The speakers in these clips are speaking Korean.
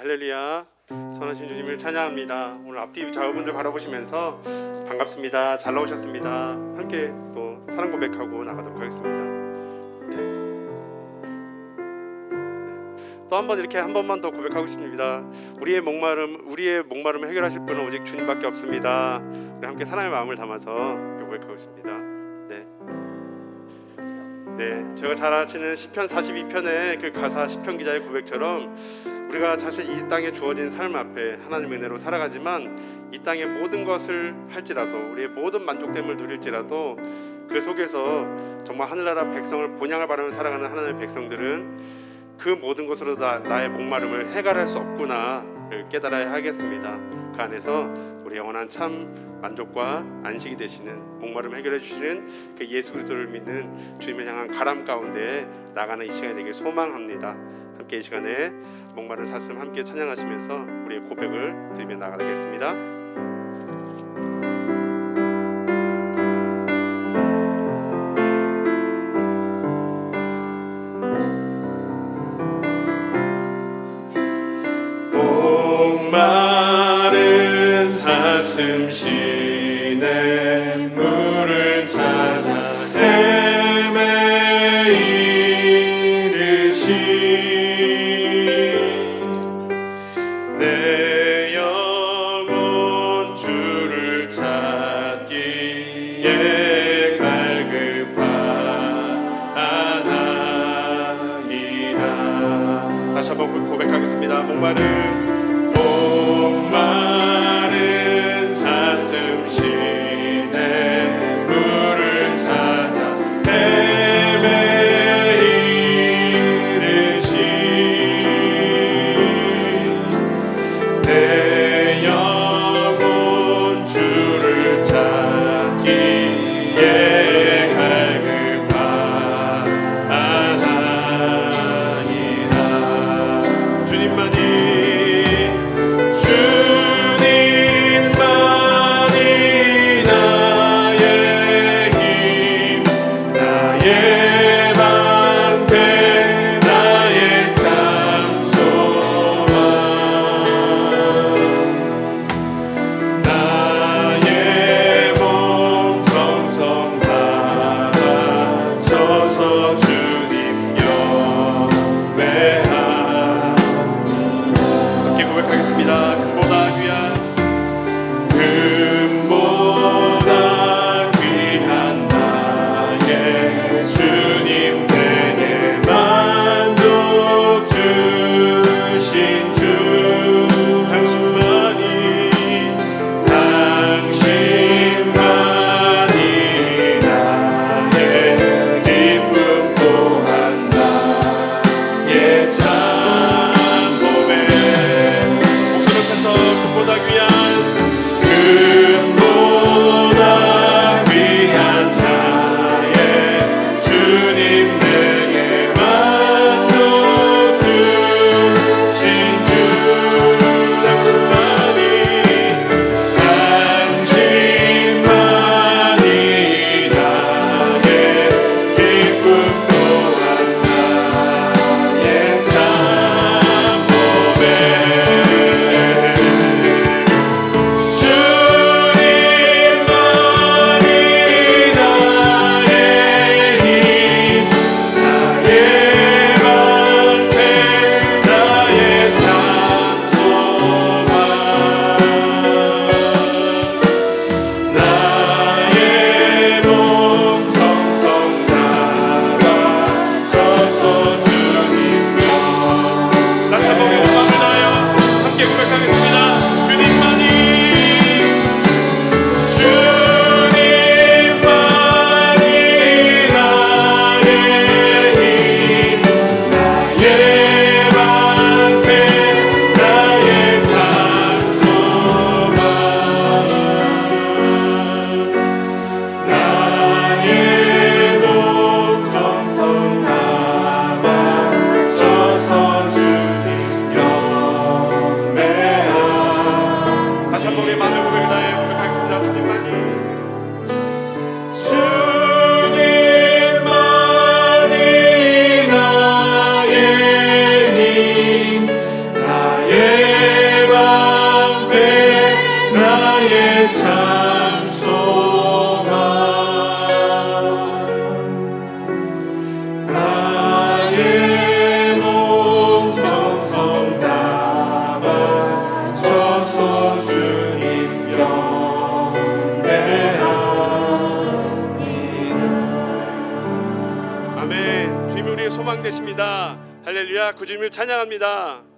할렐루야 선하신 주님을 찬양합니다. 오늘 앞뒤 좌우분들 바라보시면서 반갑습니다. 잘 나오셨습니다. 함께 또 사랑 고백하고 나가도록 하겠습니다. 네. 또 한 번 이렇게 한 번만 더 고백하고 싶습니다. 우리의 목마름 우리의 목마름을 해결하실 분은 오직 주님밖에 없습니다. 우리 함께 사랑의 마음을 담아서 고백하고 있습니다. 네. 네, 제가 잘 아시는 시편 42편의 그 가사 시편 기자의 고백처럼 우리가 사실 이 땅에 주어진 삶 앞에 하나님의 은혜로 살아가지만 이 땅의 모든 것을 할지라도 우리의 모든 만족됨을 누릴지라도 그 속에서 정말 하늘나라 백성을 본향을 바라며 살아가는 하나님의 백성들은 그 모든 것으로 다 나의 목마름을 해결할 수 없구나를 깨달아야 하겠습니다. 그 안에서 우리 영원한 참 만족과 안식이 되시는 목마름 해결해 주시는 그 예수 그리스도를 믿는 주님을 향한 가람 가운데 나가는 이 시간이 되길 소망합니다. 함께 이 시간에 목마른 사슴 함께 찬양하시면서 우리의 고백을 드리며 나가겠습니다. 목마른 사슴 시 고 계십니다. 할렐루야, 구주님을 찬양합니다.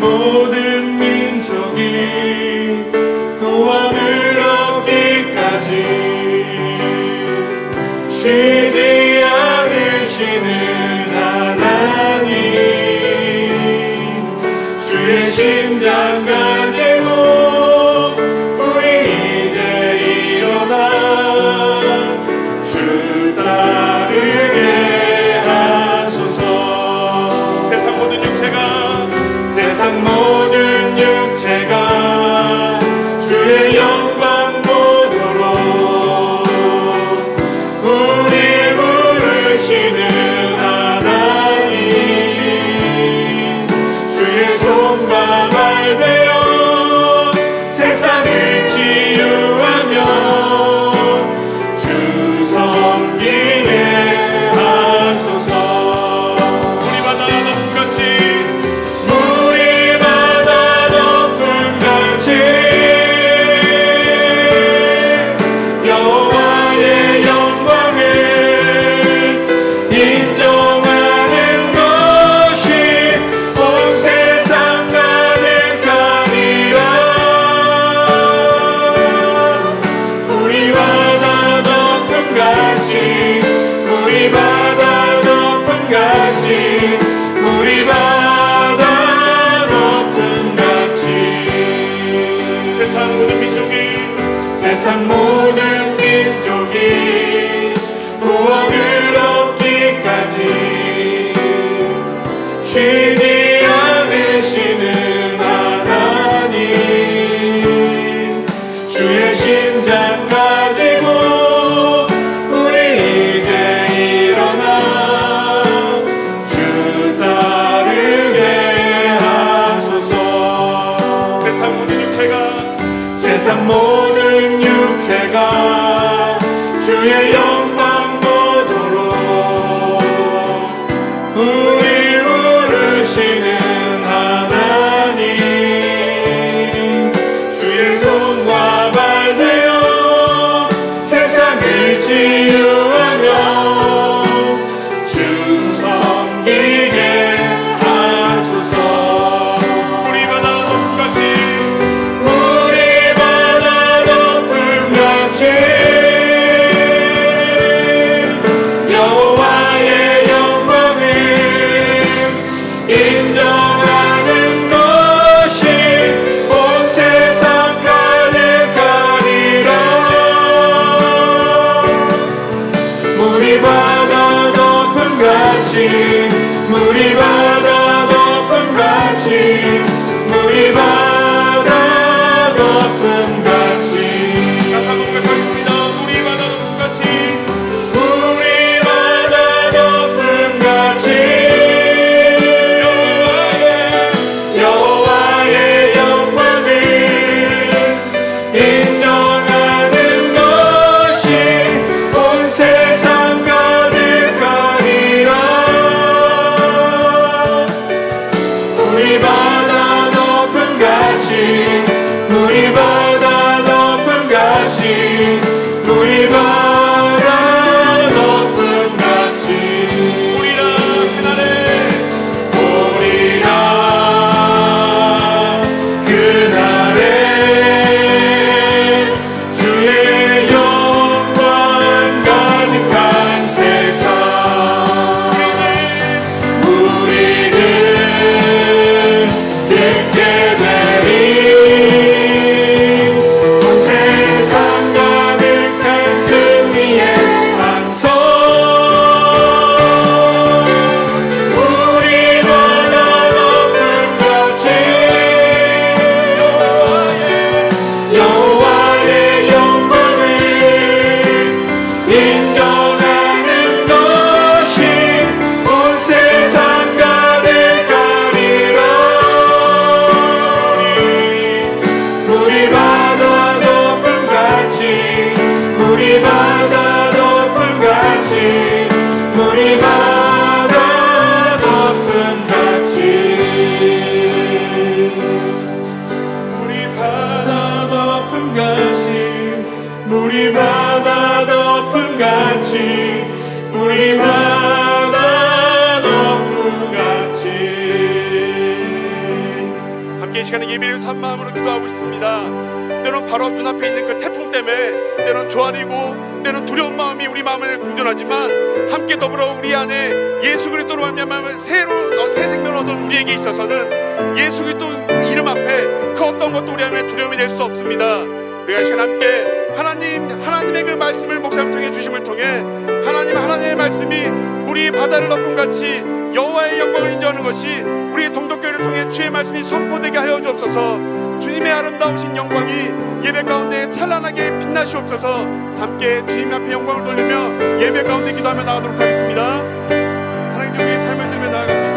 буде. 같 시간에 예배를 산 마음으로 기도하고 싶습니다. 때론 바로 눈앞에 있는 그 태풍 때문에 때론 조아리고 때론 두려운 마음이 우리 마음을 공존하지만 함께 더불어 우리 안에 예수 그리스도로 말미암아 새로운 어, 새 생명을 얻은 우리에게 있어서는 예수 그리스도 이름 앞에 그 어떤 것도 우리 안에 두려움이 될 수 없습니다. 이 시간 함께 하나님 하나님의 그 말씀을 목사님 통해 주심을 통해 하나님 하나님의 말씀이 우리 바다를 덮은 같이 여호와의 영광을 인정하는 것이 우리 동덕교회를 통해 주의 말씀이 선포되게 하여 주옵소서. 주님의 아름다우신 영광이 예배 가운데 찬란하게 빛나시옵소서. 함께 주님 앞에 영광을 돌리며 예배 가운데 기도하며 나가도록 하겠습니다. 사랑의 주의 삶을 들며 나아갑니다